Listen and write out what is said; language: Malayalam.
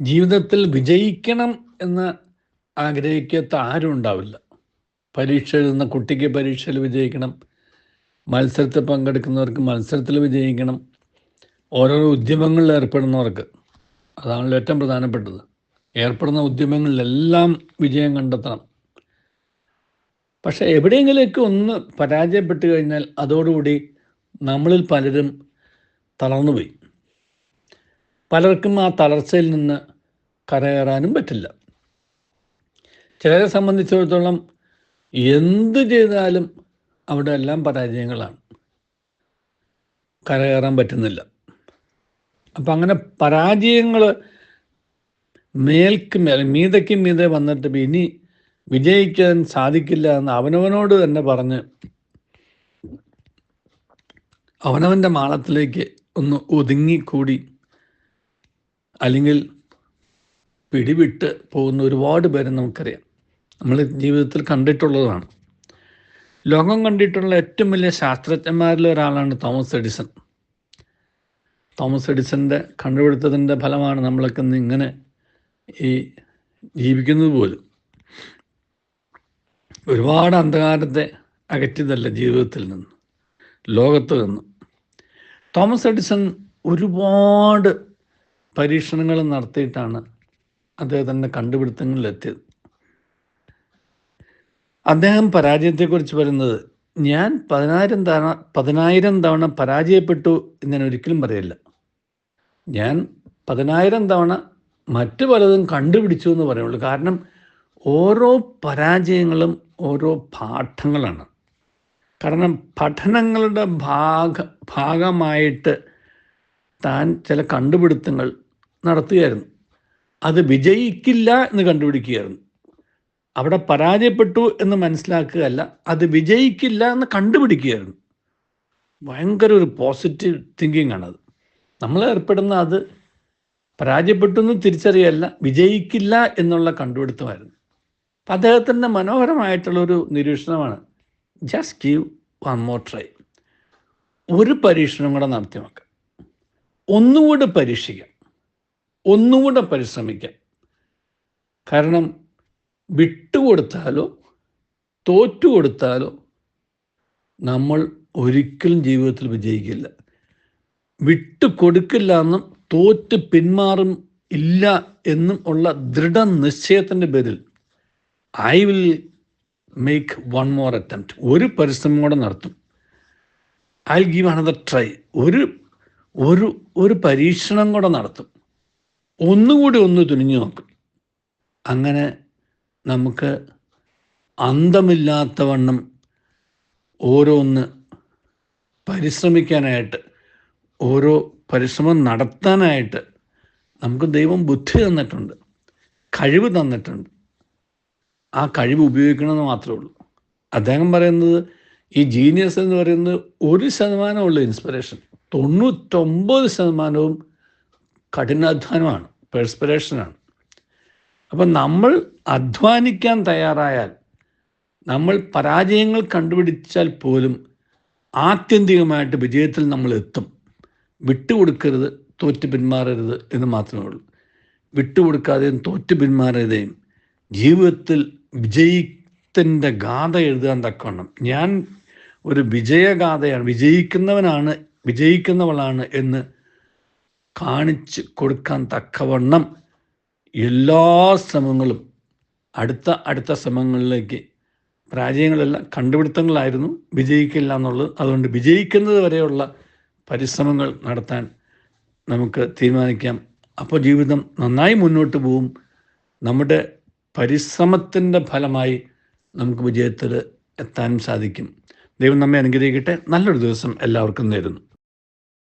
ജീവിതത്തിൽ വിജയിക്കണം എന്ന് ആഗ്രഹിക്കാത്ത ആരും ഉണ്ടാവില്ല. പരീക്ഷ എഴുതുന്ന കുട്ടിക്ക് പരീക്ഷയിൽ വിജയിക്കണം. മത്സരത്തിൽ പങ്കെടുക്കുന്നവർക്ക് മത്സരത്തിൽ വിജയിക്കണം. ഓരോ ഉദ്യമങ്ങളിൽ ഏർപ്പെടുന്നവർക്ക്. അതാണല്ലോ ഏറ്റവും പ്രധാനപ്പെട്ടത്. ഏർപ്പെടുന്ന ഉദ്യമങ്ങളിലെല്ലാം വിജയം കണ്ടെത്തണം. പക്ഷെ എവിടെയെങ്കിലേക്ക് ഒന്ന് പരാജയപ്പെട്ട് കഴിഞ്ഞാൽ അതോടുകൂടി നമ്മളിൽ പലരും തളർന്നുപോയി. പലർക്കും ആ തളർച്ചയിൽ നിന്ന് കരകയറാനും പറ്റില്ല. ചിലരെ സംബന്ധിച്ചിടത്തോളം എന്ത് ചെയ്താലും അവിടെ എല്ലാം പരാജയങ്ങളാണ്. കരകയറാൻ പറ്റുന്നില്ല. അപ്പം അങ്ങനെ പരാജയങ്ങൾ മേൽക്ക് മേൽ മീതയ്ക്ക് മീതെ വന്നിട്ട് ഇനി വിജയിക്കാൻ സാധിക്കില്ല എന്ന് അവനവനോട് തന്നെ പറഞ്ഞ് അവനവന്റെ മാളത്തിലേക്ക് ഒന്ന് ഒതുങ്ങിക്കൂടി. അല്ലെങ്കിൽ പിടിവിട്ട് പോകുന്ന ഒരുപാട് പേരെ നമുക്കറിയാം. നമ്മൾ ജീവിതത്തിൽ കണ്ടിട്ടുള്ളതാണ്. ലോകം കണ്ടിട്ടുള്ള ഏറ്റവും വലിയ ശാസ്ത്രജ്ഞന്മാരിൽ ഒരാളാണ് തോമസ് എഡിസൺ. തോമസ് എഡിസന്റെ കണ്ടുപിടുത്തത്തിന്റെ ഫലമാണ് നമ്മളൊക്കെ ഇന്ന് ഇങ്ങനെ ഈ ജീവിക്കുന്നത് പോലും. ഒരുപാട് അന്ധകാരത്തെ അകറ്റിയതല്ല ജീവിതത്തിൽ നിന്ന് ലോകത്ത് നിന്ന്. തോമസ് എഡിസൺ ഒരുപാട് പരീക്ഷണങ്ങൾ നടത്തിയിട്ടാണ് അദ്ദേഹത്തിന്റെ കണ്ടുപിടുത്തങ്ങളിലെത്തിയത്. അദ്ദേഹം പരാജയത്തെക്കുറിച്ച് പറയുന്നത് ഞാൻ പതിനായിരം തവണ പതിനായിരം തവണ പരാജയപ്പെട്ടു എന്ന് ഞാൻ ഒരിക്കലും പറയില്ല. ഞാൻ പതിനായിരം തവണ മറ്റു പലതും കണ്ടുപിടിച്ചു എന്ന് പറയുള്ളൂ. കാരണം ഓരോ പരാജയങ്ങളും ഓരോ പാഠങ്ങളാണ്. കാരണം പഠനങ്ങളുടെ ഭാഗ ഭാഗമായിട്ട് താൻ ചില കണ്ടുപിടുത്തങ്ങൾ നടത്തുകയായിരുന്നു. അത് വിജയിക്കില്ല എന്ന് കണ്ടുപിടിക്കുകയായിരുന്നു. അവിടെ പരാജയപ്പെട്ടു എന്ന് മനസ്സിലാക്കുകയല്ല അത് വിജയിക്കില്ല എന്ന് കണ്ടുപിടിക്കുകയായിരുന്നു. ഭയങ്കര ഒരു പോസിറ്റീവ് തിങ്കിങ് ആണത്. നമ്മൾ ഏർപ്പെടുന്ന അത് പരാജയപ്പെട്ടു എന്ന് തിരിച്ചറിയല്ല വിജയിക്കില്ല എന്നുള്ള കണ്ടുപിടുത്തമായിരുന്നു. അപ്പം അദ്ദേഹത്തിന്റെ മനോഹരമായിട്ടുള്ളൊരു നിരീക്ഷണമാണ് just give one more try ഒരു പരീക്ഷണം കൂടെ നടത്തി നോക്കാം. ഒന്നുകൂടി പരീക്ഷിക്കാം. ഒന്നുകൂടെ പരിശ്രമിക്കാം. കാരണം വിട്ടുകൊടുത്താലോ തോറ്റുകൊടുത്താലോ നമ്മൾ ഒരിക്കലും ജീവിതത്തിൽ വിജയിക്കില്ല. വിട്ടു കൊടുക്കില്ല എന്നും തോറ്റ് പിന്മാറും ഇല്ല എന്നും ഉള്ള ദൃഢനിശ്ചയത്തിന്റെ പേരിൽ I will make one more attempt ഒരു പരിശ്രമം കൂടെ നടത്തും. ഐ ഗീവ് അനദർ ട്രൈ ഒരു ഒരു ഒരു പരീക്ഷണം കൂടെ നടത്തും. ഒന്നുകൂടി ഒന്ന് തുനിഞ്ഞു നോക്കും. അങ്ങനെ നമുക്ക് അന്തമില്ലാത്തവണ്ണം ഓരോന്ന് പരിശ്രമിക്കാനായിട്ട് ഓരോ പരിശ്രമം നടത്താനായിട്ട് നമുക്ക് ദൈവം ബുദ്ധി തന്നിട്ടുണ്ട് കഴിവ് തന്നിട്ടുണ്ട്. ആ കഴിവ് ഉപയോഗിക്കണമെന്ന് മാത്രമേ ഉള്ളൂ. അദ്ദേഹം പറയുന്നത് ഈ ജീനിയസ് എന്ന് പറയുന്നത് ഒരു ശതമാനമുള്ള ഇൻസ്പിറേഷൻ തൊണ്ണൂറ്റൊമ്പത് ശതമാനവും കഠിനാധ്വാനമാണ് പെർസ്പിറേഷനാണ് അപ്പം നമ്മൾ അധ്വാനിക്കാൻ തയ്യാറായാൽ നമ്മൾ പരാജയങ്ങൾ കണ്ടുപിടിച്ചാൽ പോലും ആത്യന്തികമായിട്ട് വിജയത്തിൽ നമ്മൾ എത്തും. വിട്ടുകൊടുക്കരുത് തോറ്റ് പിന്മാറരുത് എന്ന് മാത്രമേ ഉള്ളൂ. വിട്ടുകൊടുക്കാതെയും തോറ്റ് പിന്മാറരുതെയും ജീവിതത്തിൽ വിജയത്തിന്റെ ഗാഥ എഴുതാൻ തക്കവണ്ണം. ഞാൻ ഒരു വിജയഗാഥയാണ് വിജയിക്കുന്നവനാണ് വിജയിക്കുന്നവളാണ് എന്ന് കാണിച്ച് കൊടുക്കാൻ തക്കവണ്ണം എല്ലാ ശ്രമങ്ങളും അടുത്ത അടുത്ത ശ്രമങ്ങളിലേക്ക് പരാജയങ്ങളെല്ലാം കണ്ടുപിടുത്തങ്ങളായിരുന്നു. വിജയിക്കില്ല എന്നുള്ളത്. അതുകൊണ്ട് വിജയിക്കുന്നത് വരെയുള്ള പരിശ്രമങ്ങൾ നടത്താൻ നമുക്ക് തീരുമാനിക്കാം. അപ്പോൾ ജീവിതം നന്നായി മുന്നോട്ട് പോവും. നമ്മുടെ പരിശ്രമത്തിന്റെ ഫലമായി നമുക്ക് വിജയത്തിൽ എത്താനും സാധിക്കും. ദൈവം നമ്മെ അനുഗ്രഹിക്കട്ടെ. നല്ലൊരു ദിവസം എല്ലാവർക്കും നേരുന്നു.